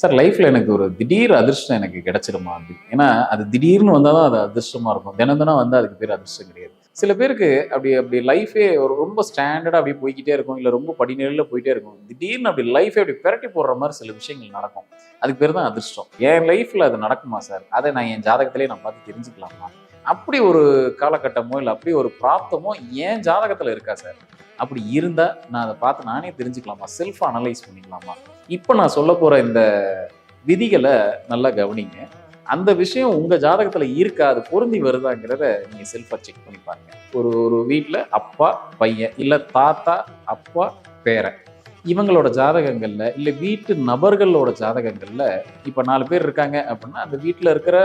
Sir லைஃப்ல எனக்கு ஒரு திடீர் அதிர்ஷ்டம் எனக்கு கிடைச்சிருமா அப்படி? ஏன்னா அது திடீர்னு வந்தால் தான் அது அதிர்ஷ்டமா இருக்கும். தினம் தினம் வந்து அதுக்கு பேர் அதிர்ஷ்டம் கிடையாது. சில பேருக்கு அப்படி அப்படி லைஃபே ஒரு ரொம்ப ஸ்டாண்டர்டாக அப்படி போய்கிட்டே இருக்கும். இல்லை ரொம்ப படிநிலையில் போயிட்டே இருக்கும். திடீர்னு அப்படி லைஃபே அப்படி பிரட்டி போடுற மாதிரி சில விஷயங்கள் நடக்கும். அதுக்கு பேர் தான் அதிர்ஷ்டம். என் லைஃப்ல அது நடக்குமா சார்? அதை நான் என் ஜாதகத்திலே நான் பார்த்து தெரிஞ்சுக்கலாமா? அப்படி ஒரு காலகட்டமோ இல்லை அப்படி ஒரு பிராப்தமோ என் ஜாதகத்தில் இருக்கா சார்? அப்படி இருந்தால் நான் அதை பார்த்து நானே தெரிஞ்சுக்கலாமா? செல்ஃப் அனலைஸ் பண்ணிக்கலாமா? இப்போ நான் சொல்ல போகிற இந்த விதிகளை நல்லா கவனிங்க. அந்த விஷயம் உங்கள் ஜாதகத்தில் இருக்கா? அது பொருந்தி வருதாங்கிறத நீங்கள் செல்ஃபாக செக் பண்ணி பாருங்க. ஒரு ஒரு வீட்டில் அப்பா பையன் இல்லை தாத்தா அப்பா பேரன். இவங்களோட ஜாதகங்களில் இல்லை வீட்டு நபர்களோட ஜாதகங்களில் இப்போ நாலு பேர் இருக்காங்க அப்படின்னா அந்த வீட்டில் இருக்கிற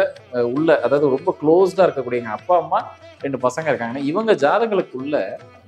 உள்ள அதாவது ரொம்ப க்ளோஸ்டாக இருக்கக்கூடிய எங்கள் அப்பா அம்மா ரெண்டு பசங்க இருக்காங்கன்னா இவங்க ஜாதகங்களுக்குள்ள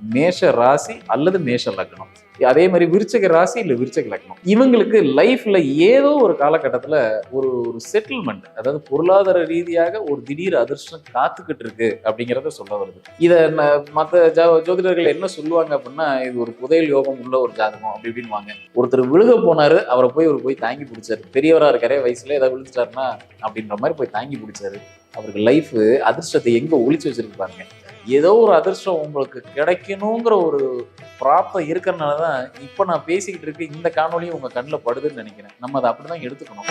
மேஷ ராசி அல்லது மேஷ லக்னம். அதே மாதிரி விருச்சக ராசி இல்லை விருச்சக லக்னம். இவங்களுக்கு லைஃப்ல ஏதோ ஒரு காலகட்டத்துல ஒரு ஒரு செட்டில்மெண்ட் அதாவது பொருளாதார ரீதியாக ஒரு திடீர் அதிர்ஷ்டம் காத்துக்கிட்டு இருக்கு அப்படிங்கிறத சொல்ல வருது. இதை மற்ற மத்த ஜா- ஜோதிடர்கள் என்ன சொல்லுவாங்க அப்படின்னா இது ஒரு புதையல் யோகம் உள்ள ஒரு ஜாதகம் அப்படி இப்படின்வாங்க ஒருத்தர் விழுக போனாரு அவரை போய் ஒரு போய் தாங்கி பிடிச்சாரு. பெரியவராக இருக்காரே வயசுல ஏதாவது விழுந்துட்டாருன்னா அப்படின்ற மாதிரி போய் தாங்கி பிடிச்சாரு. அவருக்கு லைஃப் அதிர்ஷ்டத்தை எங்க ஒழிச்சு வச்சிருக்கு பாருங்க. ஏதோ ஒரு அதிர்ஷ்டம் உங்களுக்கு கிடைக்கணுங்கிற ஒரு பிராப்தம் இருக்கிறனால தான் இப்போ நான் பேசிக்கிட்டு இருக்க இந்த காணொலியும் உங்க கண்ணில் படுதுன்னு நினைக்கிறேன். நம்ம அதை அப்படிதான் எடுத்துக்கணும்.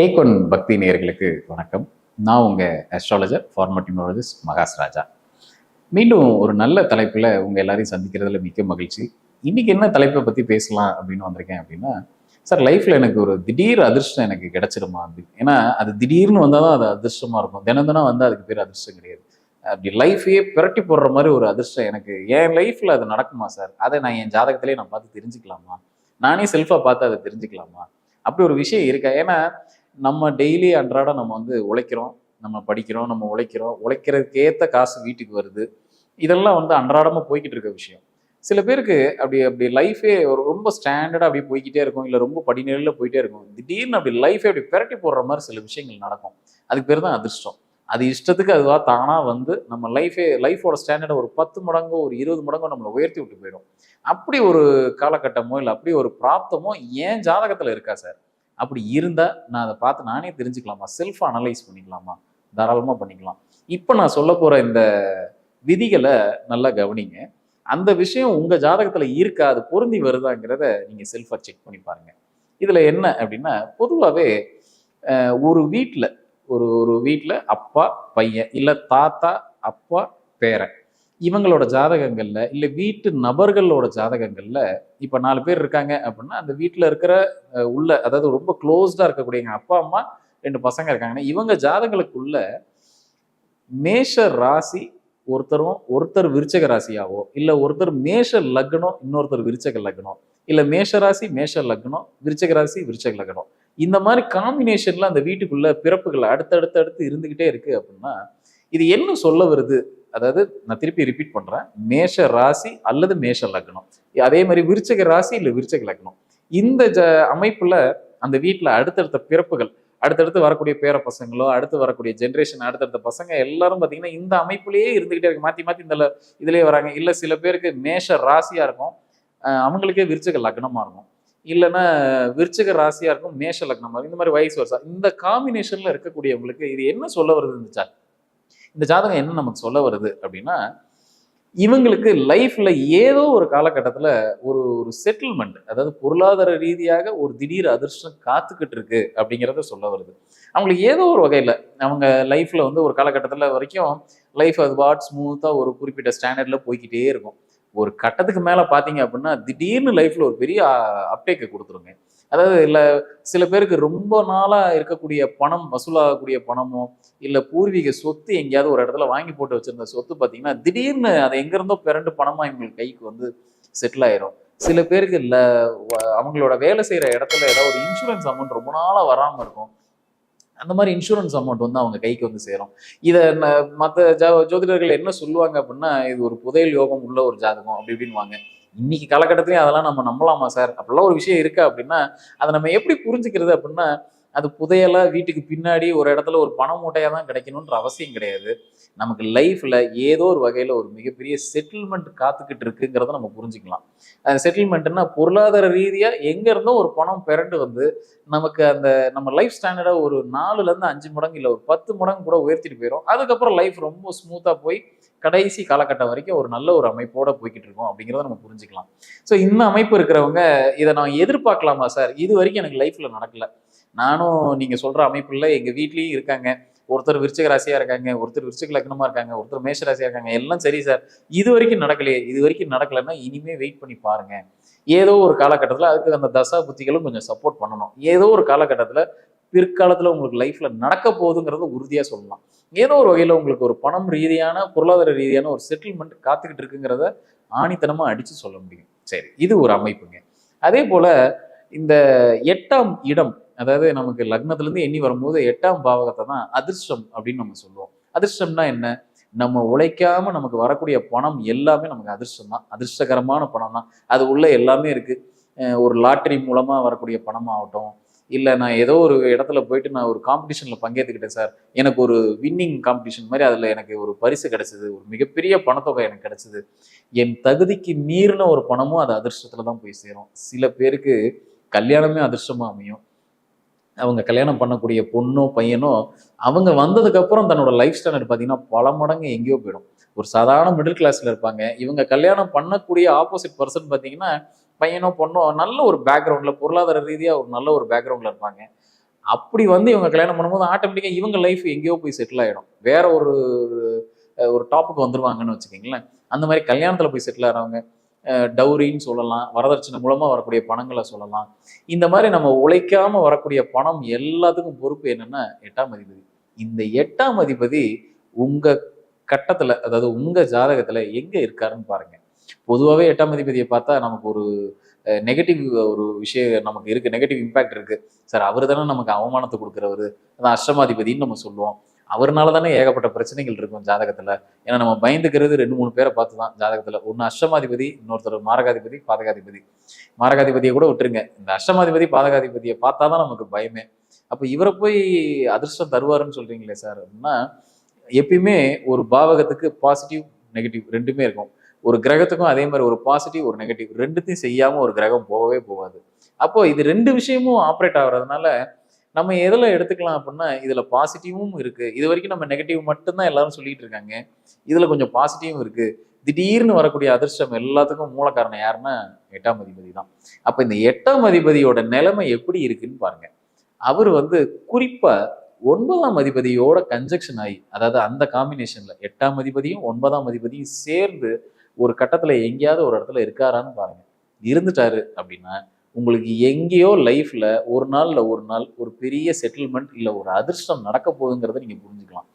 டேக் ஒன் பக்தி நேர்களுக்கு வணக்கம். நான் உங்கள் அஸ்ட்ராலஜர் ஃபார்மட்டிமாலஜிஸ்ட் மகாஸ் ராஜா. மீண்டும் ஒரு நல்ல தலைப்பில் உங்கள் எல்லாரையும் சந்திக்கிறதுல மிக்க மகிழ்ச்சி. இன்றைக்கி என்ன தலைப்பை பற்றி பேசலாம் அப்படின்னு வந்திருக்கேன் அப்படின்னா சார் லைஃப்பில் எனக்கு ஒரு திடீர் அதிர்ஷ்டம் எனக்கு கிடச்சிருமா? அது ஏன்னா அது திடீர்னு வந்தால் தான் அது அதிர்ஷ்டமாக இருக்கும். தினம் தினம் வந்து அதுக்கு பேர் அதிர்ஷ்டம் கிடையாது. அப்படி லைஃபையே புரட்டி போடுற மாதிரி ஒரு அதிர்ஷ்டம் எனக்கு. என் லைஃப்பில் அது நடக்குமா சார்? அதை நான் என் ஜாதகத்திலே நான் பார்த்து தெரிஞ்சுக்கலாமா? நானே செல்ஃபாக பார்த்து அதை தெரிஞ்சுக்கலாமா? அப்படி ஒரு விஷயம் இருக்கா? ஏன்னா நம்ம டெய்லி அன்றாட நம்ம வந்து உழைக்கிறோம். நம்ம படிக்கிறோம் நம்ம உழைக்கிறோம். உழைக்கிறதுக்கு காசு வீட்டுக்கு வருது. இதெல்லாம் வந்து அன்றாடமாக போய்கிட்டு இருக்க விஷயம். சில பேருக்கு அப்படி அப்படி லைஃபே ஒரு ரொம்ப ஸ்டாண்டர்டாக அப்படி போய்கிட்டே இருக்கும். இல்லை ரொம்ப படிநிலையில் போயிட்டே இருக்கும். திடீர்னு அப்படி லைஃபே அப்படி பெரட்டி போடுற மாதிரி சில விஷயங்கள் நடக்கும். அதுக்கு பேர் தான் அதிர்ஷ்டம். அது இஷ்டத்துக்கு அதுவாக தானாக வந்து நம்ம லைஃபே லைஃபோட ஸ்டாண்டர்டை ஒரு பத்து மடங்கோ ஒரு இருபது மடங்கோ நம்மளை உயர்த்தி விட்டு போயிடும். அப்படி ஒரு காலகட்டமோ இல்லை அப்படி ஒரு பிராப்தமோ ஏன் ஜாதகத்தில் இருக்கா சார்? அப்படி இருந்தால் நான் அதை பார்த்து நானே தெரிஞ்சுக்கலாமா? செல்ஃப் அனலைஸ் பண்ணிக்கலாமா? தாராளமாக பண்ணிக்கலாம். இப்போ நான் சொல்ல போகிற இந்த விதிகளை நல்லா கவனிங்க. அந்த விஷயம் உங்கள் ஜாதகத்தில் இருக்கா? அது பொருந்தி வருதாங்கிறத நீங்கள் செல்ஃபாக செக் பண்ணி பாருங்கள் இதில் என்ன அப்படின்னா பொதுவாகவே ஒரு வீட்டில் ஒரு ஒரு வீட்டில் அப்பா பையன் இல்லை தாத்தா அப்பா பேரன் இவங்களோட ஜாதகங்களில் இல்லை வீட்டு நபர்களோட ஜாதகங்களில் இப்போ நாலு பேர் இருக்காங்க அப்படின்னா அந்த வீட்டில் இருக்கிற உள்ள அதாவது ரொம்ப க்ளோஸ்டாக இருக்கக்கூடிய எங்கள் அப்பா அம்மா ரெண்டு பசங்க இருக்காங்கன்னா இவங்க ஜாதகங்களுக்குள்ள மேஷ ராசி ஒருத்தரும் ஒருத்தர் விருச்சக ராசியாவோ இல்லை ஒருத்தர் மேஷ லக்னம் இன்னொருத்தர் விருச்சக லக்னம் இல்லை மேஷ ராசி மேஷ லக்னம் விருச்சக ராசி விருச்சக லக்னம் இந்த மாதிரி காம்பினேஷன்ல அந்த வீட்டுக்குள்ள பிறப்புகள் அடுத்தடுத்து அடுத்து இருந்துகிட்டே இருக்கு அப்படின்னா இது என்ன சொல்ல வருது? அதாவது நான் திருப்பி ரிப்பீட் பண்றேன். மேஷ ராசி அல்லது மேஷ லக்னம். அதே மாதிரி விருச்சக ராசி இல்லை விருச்சக லக்னம். இந்த ஜ அமைப்புல அந்த வீட்டில் அடுத்தடுத்த பிறப்புகள் அடுத்தடுத்து வரக்கூடிய பேர பசங்களோ அடுத்து வரக்கூடிய ஜென்ரேஷன் அடுத்தடுத்த பசங்க எல்லாரும் பார்த்தீங்கன்னா இந்த அமைப்புலேயே இருந்துகிட்டே இருக்கு. மாத்தி மாத்தி இந்த இதுலேயே இதுலயே வராங்க. இல்ல சில பேருக்கு மேஷ ராசியா இருக்கும். அவங்களுக்கே விருச்சக லக்னமா இருக்கும். இல்லைன்னா விருச்சக ராசியா இருக்கும் மேஷ லக்னமா இருக்கும். இந்த மாதிரி வயசு வருஷம் இந்த காம்பினேஷன்ல இருக்கக்கூடியவங்களுக்கு இது என்ன சொல்ல வருது சார் இந்த ஜாதகம் என்ன நமக்கு சொல்ல வருது அப்படின்னா இவங்களுக்கு லைஃப்ல ஏதோ ஒரு காலகட்டத்தில் ஒரு ஒரு செட்டில்மெண்ட் அதாவது பொருளாதார ரீதியாக ஒரு திடீர் அதிர்ஷ்டம் காத்துக்கிட்டு இருக்கு அப்படிங்கிறத சொல்ல வருது. அவங்களுக்கு ஏதோ ஒரு வகையில் அவங்க லைஃப்ல வந்து ஒரு காலகட்டத்தில் வரைக்கும் லைஃப் அது பாட் ஸ்மூத்தாக ஒரு குறிப்பிட்ட ஸ்டாண்டர்டில் போய்க்கிட்டே இருக்கும். ஒரு கட்டத்துக்கு மேலே பார்த்தீங்க அப்படின்னா திடீர்னு லைஃப்ல ஒரு பெரிய அப்டேக்கை கொடுத்துருங்க. அதாவது இல்லை சில பேருக்கு ரொம்ப நாளாக இருக்கக்கூடிய பணம் வசூலாகக்கூடிய பணமோ இல்லை பூர்வீக சொத்து எங்கேயாவது ஒரு இடத்துல வாங்கி போட்டு வச்சுருந்த சொத்து பார்த்தீங்கன்னா திடீர்னு அதை எங்கேருந்தோ பிறண்டு பணமாக இவங்களுக்கு கைக்கு வந்து செட்டில் ஆயிரும். சில பேருக்கு இல்லை அவங்களோட வேலை செய்கிற இடத்துல ஏதாவது ஒரு இன்சூரன்ஸ் அமௌண்ட் ரொம்ப நாளாக வராமல் இருக்கும். அந்த மாதிரி இன்சூரன்ஸ் அமௌண்ட் வந்து அவங்க கைக்கு வந்து சேரும். இதை மற்ற ஜா ஜோதிடர்கள் என்ன சொல்லுவாங்க அப்படின்னா இது ஒரு புதையல் யோகம் உள்ள ஒரு ஜாதகம் அப்படி இப்படின்வாங்க இன்னைக்கு காலகட்டத்திலையும் அதெல்லாம் நம்ம நம்பலாமா சார்? அப்படிலாம் ஒரு விஷயம் இருக்கா அப்படின்னா அதை நம்ம எப்படி புரிஞ்சுக்கிறது அப்படின்னா அது புதையலாக வீட்டுக்கு பின்னாடி ஒரு இடத்துல ஒரு பண மூட்டையாக தான் கிடைக்கணுன்ற அவசியம் கிடையாது. நமக்கு லைஃப்பில் ஏதோ ஒரு வகையில் ஒரு மிகப்பெரிய செட்டில்மெண்ட் காத்துக்கிட்டு இருக்குங்கிறத நம்ம புரிஞ்சுக்கலாம். அந்த செட்டில்மெண்ட்னா பொருளாதார ரீதியாக எங்க இருந்தோ ஒரு பணம் பிறண்டு வந்து நமக்கு அந்த நம்ம லைஃப் ஸ்டாண்டர்டை ஒரு நாலுலேருந்து அஞ்சு மடங்கு இல்லை ஒரு பத்து மடங்கு கூட உயர்த்திட்டு போயிடும் அதுக்கப்புறம் லைஃப் ரொம்ப ஸ்மூத்தாக போய் கடைசி காலகட்டம் வரைக்கும் ஒரு நல்ல ஒரு அமைப்போட போய்கிட்டு இருக்கோம் அப்படிங்கிறத நம்ம புரிஞ்சுக்கலாம். ஸோ இந்த அமைப்பு இருக்கிறவங்க இதை நான் எதிர்பார்க்கலாமா சார்? இது வரைக்கும் எனக்கு லைஃப்ல நடக்கல. நானும் நீங்க சொல்ற அமைப்புல எங்க வீட்லயும் இருக்காங்க. ஒருத்தர் விருச்சிக ராசியா இருக்காங்க ஒருத்தர் விருச்சிக லக்னமா இருக்காங்க ஒருத்தர் மேஷ ராசியா இருக்காங்க. எல்லாம் சரி சார். இது வரைக்கும் நடக்கலையே. இது வரைக்கும் நடக்கலைன்னா இனிமே வெயிட் பண்ணி பாருங்க. ஏதோ ஒரு காலகட்டத்தில் அதுக்கு அந்த தசா புத்திகளும் கொஞ்சம் சப்போர்ட் பண்ணணும். ஏதோ ஒரு காலகட்டத்தில் பிற்காலத்தில் உங்களுக்கு லைஃப்பில் நடக்க போகுதுங்கிறத உறுதியாக சொல்லலாம். ஏதோ ஒரு வகையில் உங்களுக்கு ஒரு பணம் ரீதியான பொருளாதார ரீதியான ஒரு செட்டில்மெண்ட் காத்துக்கிட்டு இருக்குங்கிறத ஆணித்தனமாக அடித்து சொல்ல முடியும். சரி இது ஒரு அமைப்புங்க. அதே போல் இந்த எட்டாம் இடம் அதாவது நமக்கு லக்னத்திலேருந்து எண்ணி வரும்போது எட்டாம் பாவகத்தை தான் அதிர்ஷ்டம் அப்படின்னு நம்ம சொல்லுவோம். அதிர்ஷ்டம்னா என்ன? நம்ம உழைக்காம நமக்கு வரக்கூடிய பணம் எல்லாமே நமக்கு அதிர்ஷ்டம் தான். அதிர்ஷ்டகரமான பணம் தான். அது உள்ள எல்லாமே இருக்குது ஒரு லாட்டரி மூலமாக வரக்கூடிய பணமாகட்டும் இல்லை நான் ஏதோ ஒரு இடத்துல போயிட்டு நான் ஒரு காம்படிஷனில் பங்கேற்றுக்கிட்டேன் சார். எனக்கு ஒரு வின்னிங் காம்படிஷன் மாதிரி அதில் எனக்கு ஒரு பரிசு கிடைச்சது. ஒரு மிகப்பெரிய பணத்தொகை எனக்கு கிடச்சிது. என் தகுதிக்கு மீறின ஒரு பணமும் அது அதிர்ஷ்டத்தில் தான் போய் சேரும். சில பேருக்கு கல்யாணமே அதிர்ஷ்டமாக அமையும். அவங்க கல்யாணம் பண்ணக்கூடிய பொண்ணோ பையனோ அவங்க வந்ததுக்கப்புறம் தன்னோட லைஃப் ஸ்டாண்டர்ட் பார்த்தீங்கன்னா பல மடங்கு எங்கேயோ போயிடும். ஒரு சாதாரண மிடில் கிளாஸில் இருப்பாங்க. இவங்க கல்யாணம் பண்ணக்கூடிய ஆப்போசிட் பர்சன் பார்த்தீங்கன்னா பையனோ பொண்ணோ நல்ல ஒரு பேக்ரவுண்டில் பொருளாதார ரீதியாக ஒரு நல்ல ஒரு பேக்ரவுண்டில் இருப்பாங்க. அப்படி வந்து இவங்க கல்யாணம் பண்ணும்போது ஆட்டோமேட்டிக்காக இவங்க லைஃப் எங்கேயோ போய் செட்டில் ஆகிடும் வேற ஒரு ஒரு டாப்புக்கு வந்துடுவாங்கன்னு வச்சுக்கோங்களேன். அந்த மாதிரி கல்யாணத்தில் போய் செட்டில் ஆகிறவங்க டவுரின்னு சொல்லலாம் வரதட்சணை மூலமாக வரக்கூடிய பணங்களை சொல்லலாம். இந்த மாதிரி நம்ம உழைக்காமல் வரக்கூடிய பணம் எல்லாத்துக்கும் பொறுப்பு என்னென்னா எட்டாம் அதிபதி. இந்த எட்டாம் அதிபதி உங்கள் கட்டத்தில் அதாவது உங்கள் ஜாதகத்தில் எங்கே இருக்காருன்னு பாருங்க. பொதுவாகவே எட்டாம் அதிபதியை பார்த்தா நமக்கு ஒரு நெகட்டிவ் ஒரு விஷயம் நமக்கு இருக்குது நெகட்டிவ் இம்பேக்ட் இருக்குது சார் அவர் தானே நமக்கு அவமானத்தை கொடுக்குறவர். அதான் அஷ்டமாதிபதின்னு நம்ம சொல்லுவோம். அவர்னால தானே ஏகப்பட்ட பிரச்சனைகள் இருக்கும் ஜாதகத்தில். ஏன்னா நம்ம பயந்துக்கிறது ரெண்டு மூணு பேரை பார்த்து தான் ஜாதகத்தில். ஒன்று அஷ்டமாதிபதி இன்னொருத்தர் மாரகாதிபதி பாதகாதிபதி. மாரகாதிபதியை கூட விட்டுருங்க. இந்த அஷ்டமாதிபதி பாதகாதிபதியை பார்த்தா தான் நமக்கு பயமே. அப்போ இவரை போய் அதிர்ஷ்டம் தருவாருன்னு சொல்கிறீங்களே சார் அப்படின்னா எப்பயுமே ஒரு பாவகத்துக்கு பாசிட்டிவ் நெகட்டிவ் ரெண்டுமே இருக்கும். ஒரு கிரகத்துக்கும் அதே மாதிரி ஒரு பாசிட்டிவ் ஒரு நெகட்டிவ் ரெண்டுத்தையும் செய்யாம ஒரு கிரகம் போகவே போகாது. அப்போ இது ரெண்டு விஷயமும் ஆப்ரேட் ஆகுறதுனால நம்ம எதில் எடுத்துக்கலாம் அப்படின்னா இதில் பாசிட்டிவும் இருக்குது இது வரைக்கும் நம்ம நெகட்டிவ் மட்டும்தான் எல்லாரும் சொல்லிட்டு இருக்காங்க. இதில் கொஞ்சம் பாசிட்டிவும் இருக்குது திடீர்னு வரக்கூடிய அதிர்ஷ்டம் எல்லாத்துக்கும் மூல காரணம் யாருன்னா எட்டாம் அதிபதி தான். அப்போ இந்த எட்டாம் அதிபதியோட நிலைமை எப்படி இருக்குன்னு பாருங்க. அவர் வந்து குறிப்பாக ஒன்பதாம் அதிபதியோட கன்ஜெக்ஷன் ஆகி அதாவது அந்த காம்பினேஷனில் எட்டாம் அதிபதியும் ஒன்பதாம் அதிபதியும் சேர்ந்து ஒரு கட்டத்தில் எங்கேயாவது ஒரு இடத்துல இருக்காரான்னு பாருங்க. இருந்துட்டாரு அப்படின்னா உங்களுக்கு எங்கேயோ லைஃப்பில் ஒரு நாள்ல ஒரு நாள் ஒரு பெரிய செட்டில்மெண்ட் இல்லை ஒரு அதிர்ஷ்டம் நடக்க போகுதுங்கிறத நீங்கள் புரிஞ்சுக்கலாம்.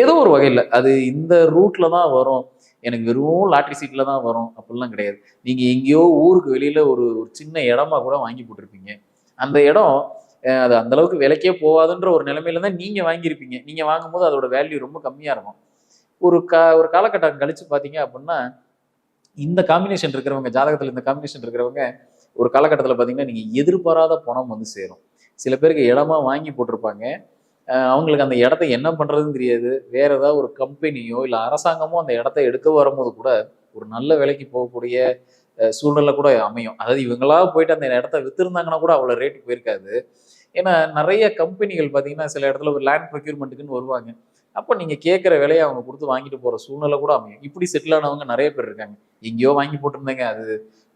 ஏதோ ஒரு வகையில் அது இந்த ரூட்டில் தான் வரும். எனக்கு வெறும் லாட்ரி சீட்டில் தான் வரும். அப்படிலாம் கிடையாது. நீங்கள் எங்கேயோ ஊருக்கு வெளியில் ஒரு ஒரு சின்ன இடமா கூட வாங்கி போட்டிருப்பீங்க. அந்த இடம் அது அந்தளவுக்கு விலைக்கே போகாதுன்ற ஒரு நிலைமையில தான் நீங்கள் வாங்கியிருப்பீங்க. நீங்கள் வாங்கும்போது அதோட வேல்யூ ரொம்ப கம்மியாக இருக்கும். ஒரு கா ஒரு காலகட்டம் கழித்து பார்த்தீங்க அப்படின்னா இந்த காம்பினேஷன் இருக்கிறவங்க ஜாதகத்தில் இந்த காம்பினேஷன் இருக்கிறவங்க ஒரு காலகட்டத்தில் பார்த்தீங்கன்னா நீங்கள் எதிர்பாராத பணம் வந்து சேரும். சில பேருக்கு இடமா வாங்கி போட்டிருப்பாங்க. அவங்களுக்கு அந்த இடத்த என்ன பண்ணுறதுன்னு தெரியாது. வேற ஏதாவது ஒரு கம்பெனியோ இல்லை அரசாங்கமோ அந்த இடத்த எடுக்க வரும்போது கூட ஒரு நல்ல விலைக்கு போகக்கூடிய சூழ்நிலை கூட அமையும். அதாவது இவங்களா போயிட்டு அந்த இடத்த வித்திருந்தாங்கன்னா கூட அவ்வளோ ரேட்டுக்கு போயிருக்காது. ஏன்னா நிறைய கம்பெனிகள் பார்த்தீங்கன்னா சில இடத்துல ஒரு லேண்ட் ப்ரொக்யூர்மெண்ட்டுக்குன்னு வருவாங்க. அப்போ நீங்கள் கேட்குற விலையை அவங்க கொடுத்து வாங்கிட்டு போகிற சூழ்நிலை கூட அமையும். இப்படி செட்டில் ஆனவங்க நிறைய பேர் இருக்காங்க. எங்கேயோ வாங்கி போட்டிருந்தேங்க. அது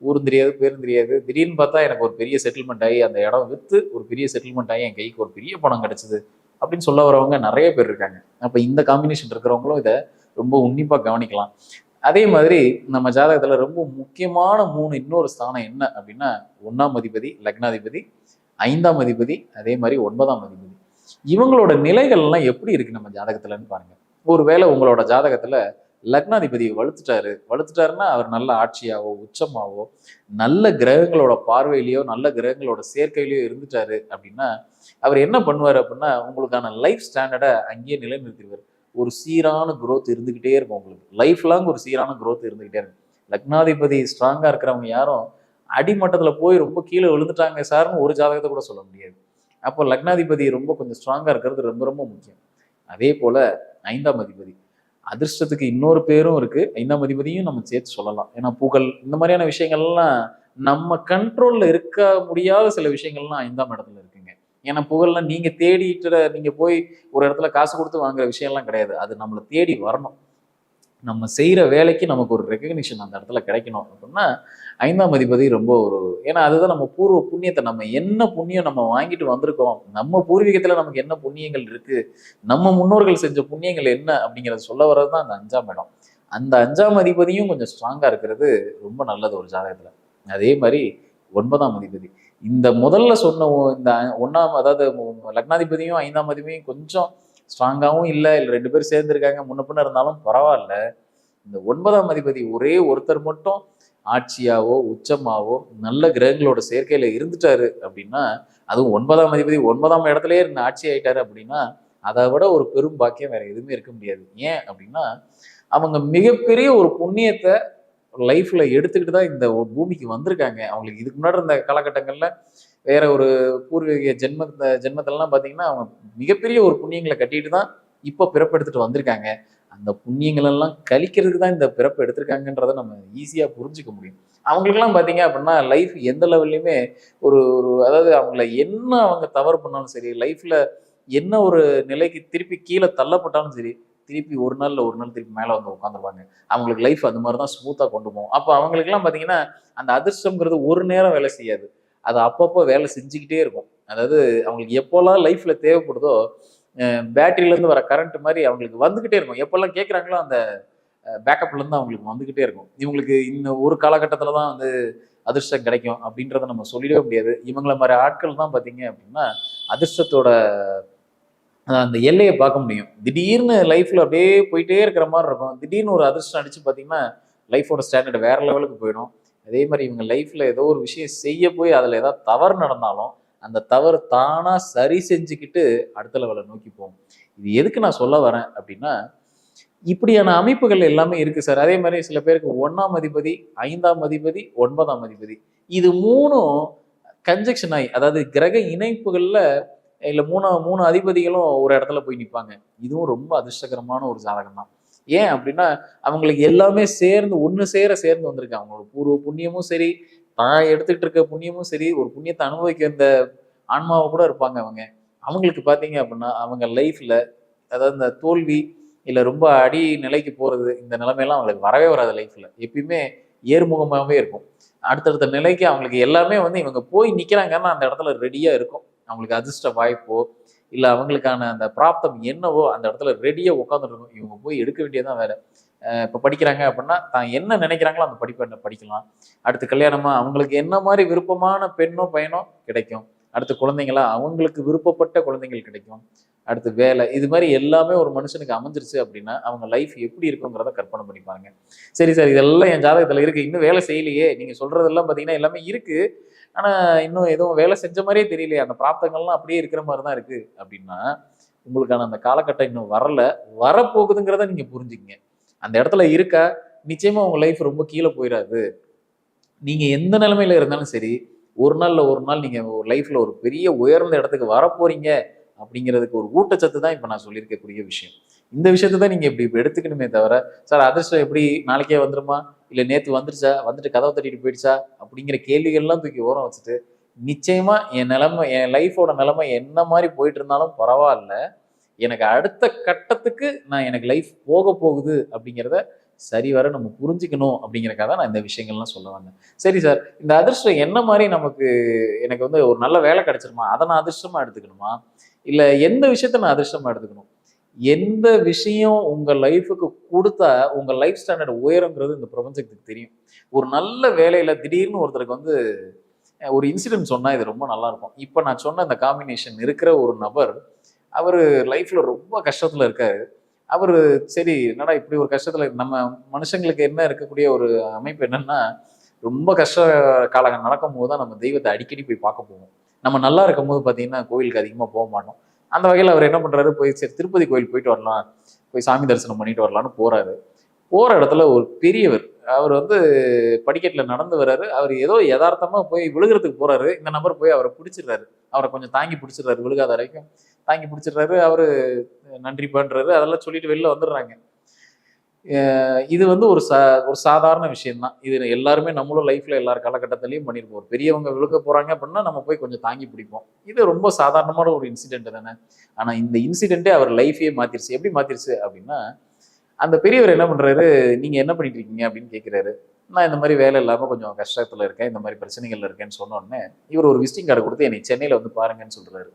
ஊரும் தெரியாது பேரும் தெரியாது. திடீர்னு பார்த்தா எனக்கு ஒரு பெரிய செட்டில்மெண்ட் ஆகி அந்த இடம் விற்று ஒரு பெரிய செட்டில்மெண்ட் ஆகி என் கைக்கு ஒரு பெரிய பணம் கிடச்சிது அப்படின்னு சொல்ல வரவங்க நிறைய பேர் இருக்காங்க. அப்போ இந்த காம்பினேஷன் இருக்கிறவங்களும் இதை ரொம்ப உன்னிப்பாக கவனிக்கலாம். அதே மாதிரி நம்ம ஜாதகத்தில் ரொம்ப முக்கியமான மூணு இன்னொரு ஸ்தானம் என்ன அப்படின்னா ஒன்றாம் அதிபதி லக்னாதிபதி ஐந்தாம் அதிபதி அதே மாதிரி ஒன்பதாம் அதிபதி. இவங்களோட நிலைகள்லாம் எப்படி இருக்கு நம்ம ஜாதகத்துலன்னு பாருங்க. ஒருவேளை உங்களோட ஜாதகத்துல லக்னாதிபதி வலுத்துட்டாரு. வலுத்துட்டாருன்னா அவர் நல்ல ஆட்சியாவோ உச்சமாவோ நல்ல கிரகங்களோட பார்வையிலையோ நல்ல கிரகங்களோட சேர்க்கையிலையோ இருந்துட்டாரு அப்படின்னா அவர் என்ன பண்ணுவார் அப்படின்னா உங்களுக்கான லைஃப் ஸ்டாண்டர்டை அங்கேயே நிலைநிறுத்திடுவார். ஒரு சீரான குரோத் இருந்துகிட்டே இருக்கும் உங்களுக்கு. லைஃப் லாங் ஒரு சீரான குரோத் இருந்துகிட்டே இருக்கும். லக்னாதிபதி ஸ்ட்ராங்கா இருக்கிறவங்க யாரும் அடிமட்டத்துல போய் ரொம்ப கீழே விழுந்துட்டாங்க சார்னு ஒரு ஜாதகத்தை கூட சொல்ல முடியாது. அப்போ லக்னாதிபதி ரொம்ப கொஞ்சம் ஸ்ட்ராங்காக இருக்கிறது ரொம்ப ரொம்ப முக்கியம். அதே போல் ஐந்தாம் அதிபதி. அதிர்ஷ்டத்துக்கு இன்னொரு பேரும் இருக்குது ஐந்தாம் அதிபதியும் நம்ம சேர்த்து சொல்லலாம். ஏன்னா புகழ் இந்த மாதிரியான விஷயங்கள்லாம் நம்ம கண்ட்ரோலில் இருக்க முடியாத சில விஷயங்கள்லாம் ஐந்தாம் இடத்துல இருக்குங்க. ஏன்னா புகழ்லாம் நீங்கள் தேடிட்டு நீங்கள் போய் ஒரு இடத்துல காசு கொடுத்து வாங்குற விஷயம்லாம் கிடையாது. அது நம்மளை தேடி வரணும். நம்ம செய்கிற வேலைக்கு நமக்கு ஒரு ரெக்கக்னிஷன் அந்த இடத்துல கிடைக்கணும் அப்படின்னா ஐந்தாம் அதிபதி ரொம்ப ஒரு ஏன்னா அதுதான் நம்ம பூர்வ புண்ணியத்தை நம்ம என்ன புண்ணியம் நம்ம வாங்கிட்டு வந்திருக்கோம்? நம்ம பூர்வீகத்தில் நமக்கு என்ன புண்ணியங்கள் இருக்குது நம்ம முன்னோர்கள் செஞ்ச புண்ணியங்கள் என்ன? அப்படிங்கிறத சொல்ல வர்றது தான் அந்த அஞ்சாம் இடம். அந்த அஞ்சாம் அதிபதியும் கொஞ்சம் ஸ்ட்ராங்காக இருக்கிறது ரொம்ப நல்லது ஒரு ஜாதகத்தில். அதே மாதிரி ஒன்பதாம் அதிபதி. இந்த முதல்ல சொன்ன இந்த ஒன்றாம் அதாவது லக்னாதிபதியும் ஐந்தாம் அதிபதியும் கொஞ்சம் ஸ்ட்ராங்காகவும் இல்லை இல்லை ரெண்டு பேரும் சேர்ந்துருக்காங்க முன்ன பின்ன இருந்தாலும் பரவாயில்ல. இந்த ஒன்பதாம் அதிபதி ஒரே ஒருத்தர் மட்டும் ஆட்சியாவோ உச்சமாவோ நல்ல கிரகங்களோட சேர்க்கையில் இருந்துட்டாரு அப்படின்னா அதுவும் ஒன்பதாம் அதிபதி ஒன்பதாம் இடத்துலயே இருந்து ஆட்சி ஆயிட்டாரு அப்படின்னா அதை விட ஒரு பெரும் பாக்கியம் வேற எதுவுமே இருக்க முடியாது. ஏன் அப்படின்னா அவங்க மிகப்பெரிய ஒரு புண்ணியத்தை லைஃப்ல எடுத்துக்கிட்டு தான் இந்த பூமிக்கு வந்திருக்காங்க. அவங்களுக்கு இதுக்கு முன்னாடி இருந்த காலகட்டங்களில் வேற ஒரு பூர்வீக ஜென்ம ஜென்மத்திலலாம் பார்த்தீங்கன்னா அவங்க மிகப்பெரிய ஒரு புண்ணியங்களை கட்டிட்டு தான் இப்போ பிறப்பெடுத்துட்டு வந்திருக்காங்க. அந்த புண்ணியங்களெல்லாம் கழிக்கிறதுக்கு தான் இந்த பிறப்பு எடுத்திருக்காங்கன்றதை நம்ம ஈஸியாக புரிஞ்சுக்க முடியும். அவங்களுக்கெல்லாம் பார்த்தீங்க அப்படின்னா லைஃப் எந்த லெவல்லையுமே ஒரு ஒரு அதாவது அவங்கள என்ன அவங்க தவறு பண்ணாலும் சரி லைஃப்பில் என்ன ஒரு நிலைக்கு திருப்பி கீழே தள்ளப்பட்டாலும் சரி திருப்பி ஒரு நாளில் ஒரு நாள் திருப்பி மேலே வந்து உட்காந்துருவாங்க. அவங்களுக்கு லைஃப் அந்த மாதிரி தான் ஸ்மூத்தாக கொண்டு போகும். அப்போ அவங்களுக்குலாம் பார்த்தீங்கன்னா அந்த அதிர்ஷ்டங்கிறது ஒரு நேரம் வேலை செய்யாது. அது அப்பப்போ வேலை செஞ்சுக்கிட்டே இருக்கும். அதாவது அவங்களுக்கு எப்போல்லாம் லைஃப்பில் தேவைப்படுதோ பேட்டரியிலேருந்து வர கரண்ட் மாதிரி அவங்களுக்கு வந்துக்கிட்டே இருக்கும். எப்போல்லாம் கேட்குறாங்களோ அந்த பேக்கப்லேருந்து அவங்களுக்கு வந்துக்கிட்டே இருக்கும். இவங்களுக்கு இந்த ஒரு காலகட்டத்தில் தான் வந்து அதிர்ஷ்டம் கிடைக்கும் அப்படின்றத நம்ம சொல்லிடவே முடியாது. இவங்களை மாதிரி ஆட்கள் தான் பார்த்தீங்க அப்படின்னா அதிர்ஷ்டத்தோட அந்த எல்லையை பார்க்க முடியும். திடீர்னு லைஃப்பில் அப்படியே போயிட்டே இருக்கிற மாதிரி இருக்கும். திடீர்னு ஒரு அதிர்ஷ்டம் அடித்து பார்த்தீங்கன்னா லைஃபோட ஸ்டாண்டர்ட் வேற லெவலுக்கு போயிடும். அதே மாதிரி இவங்க லைஃப்ல ஏதோ ஒரு விஷயம் செய்ய போய் அதில் ஏதாவது தவறு நடந்தாலும் அந்த தவறு தானாக சரி செஞ்சுக்கிட்டு அடுத்த லெவலை நோக்கி போகும். இது எதுக்கு நான் சொல்ல வரேன் அப்படின்னா இப்படியான அமைப்புகள் எல்லாமே இருக்குது சார். அதே மாதிரி சில பேருக்கு ஒன்றாம் அதிபதி ஐந்தாம் அதிபதி ஒன்பதாம் அதிபதி. இது மூணும் கன்ஜெக்ஷன் ஆகி அதாவது கிரக இணைப்புகளில் இல்லை மூணு மூணு அதிபதிகளும் ஒரு இடத்துல போய் நிற்பாங்க இதுவும் ரொம்ப அதிர்ஷ்டகரமான ஒரு ஜாதகம் தான் ஏன் அப்படின்னா அவங்களுக்கு எல்லாமே சேர்ந்து ஒன்று சேர சேர்ந்து வந்திருக்கு. அவங்களோட பூர்வ புண்ணியமும் சரி தான் எடுத்துக்கிட்டு இருக்க புண்ணியமும் சரி ஒரு புண்ணியத்தை அனுபவிக்க இந்த ஆன்மாவை கூட இருப்பாங்க அவங்க. அவங்களுக்கு பார்த்தீங்க அப்படின்னா அவங்க லைஃப்பில் அதாவது இந்த தோல்வி இல்லை ரொம்ப அடி நிலைக்கு போகிறது இந்த நிலைமையெல்லாம் அவங்களுக்கு வரவே வராது லைஃப்பில் எப்பயுமே ஏர்முகமாகவே இருக்கும். அடுத்தடுத்த நிலைக்கு அவங்களுக்கு எல்லாமே வந்து இவங்க போய் நிற்கிறாங்கன்னா அந்த இடத்துல ரெடியாக இருக்கும். அவங்களுக்கு அதிர்ஷ்ட வாய்ப்போ இல்லை அவங்களுக்கான அந்த பிராப்தம் என்னவோ அந்த இடத்துல ரெடியாக உட்காந்துருக்கும் இவங்க போய் எடுக்க வேண்டியதான் வேலை இப்போ படிக்கிறாங்க அப்படின்னா தான் என்ன நினைக்கிறாங்களோ அந்த படிப்பை படிக்கலாம். அடுத்து கல்யாணமாக அவங்களுக்கு என்ன மாதிரி விருப்பமான பெண்ணோ பையனோ கிடைக்கும். அடுத்து குழந்தைங்களா அவங்களுக்கு விருப்பப்பட்ட குழந்தைகள் கிடைக்கும். அடுத்து வேலை இது மாதிரி எல்லாமே ஒரு மனுஷனுக்கு அமைஞ்சிருச்சு அப்படின்னா அவங்க லைஃப் எப்படி இருக்குங்கிறத கற்பனை பண்ணிப்பாங்க சரி சார் இதெல்லாம் என் ஜாதகத்தில் இருக்கு. இன்னும் வேலை செய்யலையே. நீங்க சொல்றதெல்லாம் பார்த்தீங்கன்னா எல்லாமே இருக்கு. ஆனா இன்னும் எதுவும் வேலை செஞ்ச மாதிரியே தெரியலையே. அந்த பிராப்தங்கள்லாம் அப்படியே இருக்கிற மாதிரி தான் இருக்கு. அப்படின்னா உங்களுக்கான அந்த காலகட்டம் இன்னும் வரல. வரப்போகுதுங்கிறத நீங்க புரிஞ்சுக்கங்க. அந்த இடத்துல இருக்கா? நிச்சயமா உங்க லைஃப் ரொம்ப கீழே போயிடாது நீங்க எந்த நிலைமையில இருந்தாலும் சரி ஒரு நாளில் ஒரு நாள் நீங்கள் லைஃப்பில் ஒரு பெரிய உயர்ந்த இடத்துக்கு வரப்போறீங்க அப்படிங்கிறதுக்கு ஒரு ஊட்டச்சத்து தான் இப்போ நான் சொல்லியிருக்கக்கூடிய விஷயம். இந்த விஷயத்தை தான் நீங்கள் இப்படி எடுத்துக்கணுமே தவிர சார் அதிர்ஷ்டம் எப்படி? நாளைக்கே வந்துருமா? இல்லை நேற்று வந்துருச்சா? வந்துட்டு கதவை தட்டிட்டு போயிடுச்சா? அப்படிங்கிற கேள்விகள்லாம் தூக்கி ஓரம் வச்சுட்டு நிச்சயமாக என் நிலமை என் லைஃபோட நிலமை என்ன மாதிரி போயிட்டு இருந்தாலும் பரவாயில்ல. எனக்கு அடுத்த கட்டத்துக்கு நான் எனக்கு லைஃப் போக போகுது அப்படிங்கிறத சரிவர நம்ம புரிஞ்சுக்கணும் அப்படிங்கிறக்காக தான் நான் இந்த விஷயங்கள்லாம் சொல்ல வந்தேன். சரி சார் இந்த அதிர்ஷ்டம் என்ன மாதிரி நமக்கு எனக்கு வந்து ஒரு நல்ல வேலை கிடைச்சிருமா? அதை நான் அதிர்ஷ்டமா எடுத்துக்கணுமா? இல்ல எந்த விஷயத்த நான் அதிர்ஷ்டமா எடுத்துக்கணும்? எந்த விஷயம் உங்க லைஃபுக்கு கொடுத்தா உங்க லைஃப் ஸ்டாண்டர்ட் உயரங்கிறது இந்த பிரபஞ்சத்துக்கு தெரியும். ஒரு நல்ல வேலையில திடீர்னு ஒருத்தருக்கு வந்து ஒரு இன்சிடென்ட் சொன்னா இது ரொம்ப நல்லா இருக்கும். இப்போ நான் சொன்ன இந்த காம்பினேஷன் இருக்கிற ஒரு நபர் அவர் லைஃப்ல ரொம்ப கஷ்டத்துல இருக்காரு. அவர் சரி என்னடா இப்படி ஒரு கஷ்டத்தில் நம்ம மனுஷங்களுக்கு என்ன இருக்கக்கூடிய ஒரு அமைப்பு என்னன்னா ரொம்ப கஷ்ட காலங்கள் நடக்கும்போது தான் நம்ம தெய்வத்தை அடிக்கடி போய் பார்க்க போவோம். நம்ம நல்லா இருக்கும் போது பார்த்தீங்கன்னா கோயிலுக்கு அதிகமாக போக மாட்டோம். அந்த வகையில் அவர் என்ன பண்ணுறாரு போய் சரி திருப்பதி கோயில் போயிட்டு வரலாம் போய் சாமி தரிசனம் பண்ணிட்டு வரலான்னு போகிறாரு போற இடத்துல ஒரு பெரியவர் அவர் வந்து படிக்கட்டில் நடந்து வர்றாரு. அவர் ஏதோ யதார்த்தமாக போய் விழுகிறதுக்கு போறாரு. இந்த நபர் போய் அவரை பிடிச்சிடுறாரு. அவரை கொஞ்சம் தாங்கி பிடிச்சிடுறாரு விழுகாத வரைக்கும். தாங்கி பிடிச்சிடுறாரு. அவர் நன்றி பண்ணுறாரு அதெல்லாம் சொல்லிட்டு வெளில வந்துடுறாங்க. இது வந்து ஒரு சா ஒரு சாதாரண விஷயம்தான். இது எல்லாருமே நம்மளும் லைஃப்ல எல்லா காலகட்டத்திலையும் பண்ணியிருப்போம் ஒரு பெரியவங்க விழுக்க போறாங்க அப்படின்னா நம்ம போய் கொஞ்சம் தாங்கி பிடிப்போம். இது ரொம்ப சாதாரணமான ஒரு இன்சிடென்ட் தானே. ஆனால் இந்த இன்சிடென்ட்டே அவர் லைஃபையே மாத்திருச்சு. எப்படி மாத்திருச்சு அப்படின்னா அந்த பெரியவர் என்ன பண்ணுறாரு நீங்கள் என்ன பண்ணிட்டு இருக்கீங்க அப்படின்னு கேட்குறாரு நான் இந்த மாதிரி வேலை இல்லாமல் கொஞ்சம் கஷ்டத்தில் இருக்கேன் இந்த மாதிரி பிரச்சனைகள் இருக்கேன்னு சொன்னோடனே இவர் ஒரு விசிட்டிங் கார்டு கொடுத்து என்னை சென்னையில் வந்து பாருங்கன்னு சொல்கிறாரு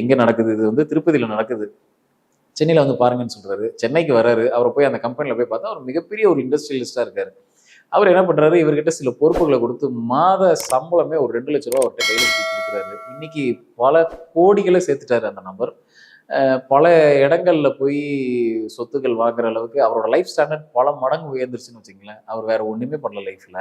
எங்கே நடக்குது? இது வந்து திருப்பதியில் நடக்குது. சென்னையில் வந்து பாருங்கன்னு சொல்கிறாரு சென்னைக்கு வராரு அவரை போய் அந்த கம்பெனியில் போய் பார்த்தா அவர் மிகப்பெரிய ஒரு இண்டஸ்ட்ரியலிஸ்ட்டாக இருக்கார். அவர் என்ன பண்ணுறாரு இவர்கிட்ட சில பொறுப்புகளை கொடுத்து மாத சம்பளமே ஒரு ரெண்டு லட்ச ரூபா அவர்கிட்ட கையில் கொடுக்குறாரு. இன்னைக்கு பல கோடிகளை சேர்த்துட்டாரு அந்த நபர். பல இடங்கள்ல போய் சொத்துக்கள் வாங்குற அளவுக்கு அவரோட லைஃப் ஸ்டாண்டர்ட் பல மடங்கு உயர்ந்துருச்சுன்னு வச்சுங்களேன் அவர் வேற ஒண்ணுமே பண்ணல லைஃப்ல.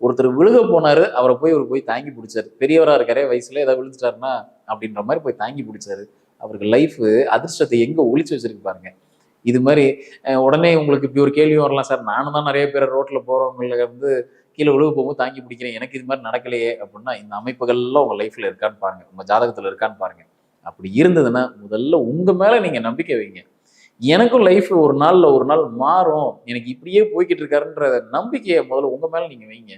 ஒருத்தர் விழுக போனாரு அவரை போய் இவர் போய் தாங்கி பிடிச்சாரு. பெரியவரா இருக்காரே வயசுல ஏதாவது விழுந்துட்டாருன்னா அப்படின்ற மாதிரி போய் தாங்கி பிடிச்சாரு. அவருக்கு லைஃப் அதிர்ஷ்டத்தை எங்க ஒழிச்சு வச்சிருக்கு பாருங்க. இது மாதிரி உடனே உங்களுக்கு இப்படி ஒரு கேள்வி வரலாம் சார். நானும் தான் நிறைய பேர் ரோட்ல போறவங்கள வந்து கீழே விழுக போகும்போது தாங்கி பிடிக்கிறேன். எனக்கு இது மாதிரி நடக்கலையே அப்படின்னா இந்த அமைப்புகள்லாம் உங்க லைஃப்ல இருக்கான்னு பாருங்க. உங்க ஜாதகத்துல இருக்கான்னு பாருங்க. அப்படி இருந்ததுன்னா முதல்ல உங்க மேல நீங்க நம்பிக்கை வைங்க. எனக்கும் லைஃப் ஒரு நாள்ல ஒரு நாள் மாறும். எனக்கு இப்படியே போய்கிட்டு இருக்காருன்ற நம்பிக்கையை முதல்ல உங்க மேல நீங்க வைங்க.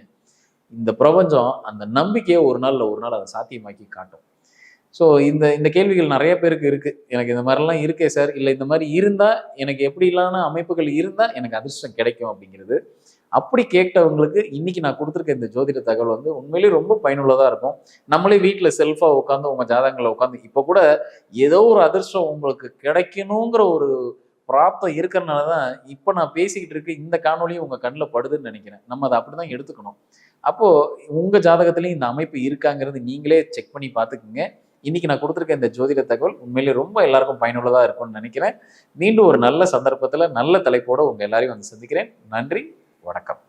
இந்த பிரபஞ்சம் அந்த நம்பிக்கையை ஒரு நாள்ல ஒரு நாள் அதை சாத்தியமாக்கி காட்டும். ஸோ இந்த இந்த கேள்விகள் நிறைய பேருக்கு இருக்குது எனக்கு இந்த மாதிரிலாம் இருக்கே சார் இல்லை இந்த மாதிரி இருந்தால் எனக்கு எப்படிலான அமைப்புகள் இருந்தால் எனக்கு அதிர்ஷ்டம் கிடைக்கும் அப்படிங்கிறது. அப்படி கேட்டவங்களுக்கு இன்னைக்கு நான் கொடுத்துருக்க இந்த ஜோதிட தகவல் வந்து உண்மையிலேயே ரொம்ப பயனுள்ளதாக இருக்கும். நம்மளே வீட்டில் செல்ஃபாக உட்காந்து உங்கள் ஜாதகங்களை உட்காந்து இப்போ கூட ஏதோ ஒரு அதிர்ஷ்டம் உங்களுக்கு கிடைக்கணுங்கிற ஒரு பிராப்தம் இருக்கிறனால தான் இப்போ நான் பேசிக்கிட்டு இருக்க இந்த காணொலியும் உங்கள் கண்ணில் படுதுன்னு நினைக்கிறேன். நம்ம அதை அப்படிதான் எடுத்துக்கணும். அப்போது உங்கள் ஜாதகத்துலேயும் இந்த அமைப்பு இருக்காங்கிறது நீங்களே செக் பண்ணி பார்த்துக்குங்க. இன்னைக்கு நான் கொடுத்துருக்க இந்த ஜோதிட தகவல் உண்மையிலேயே ரொம்ப எல்லாருக்கும் பயனுள்ளதாக இருக்கும்னு நினைக்கிறேன். மீண்டும் ஒரு நல்ல சந்தர்ப்பத்தில் நல்ல தலைப்போடு உங்கள் எல்லாரையும் வந்து சந்திக்கிறேன். நன்றி வணக்கம்.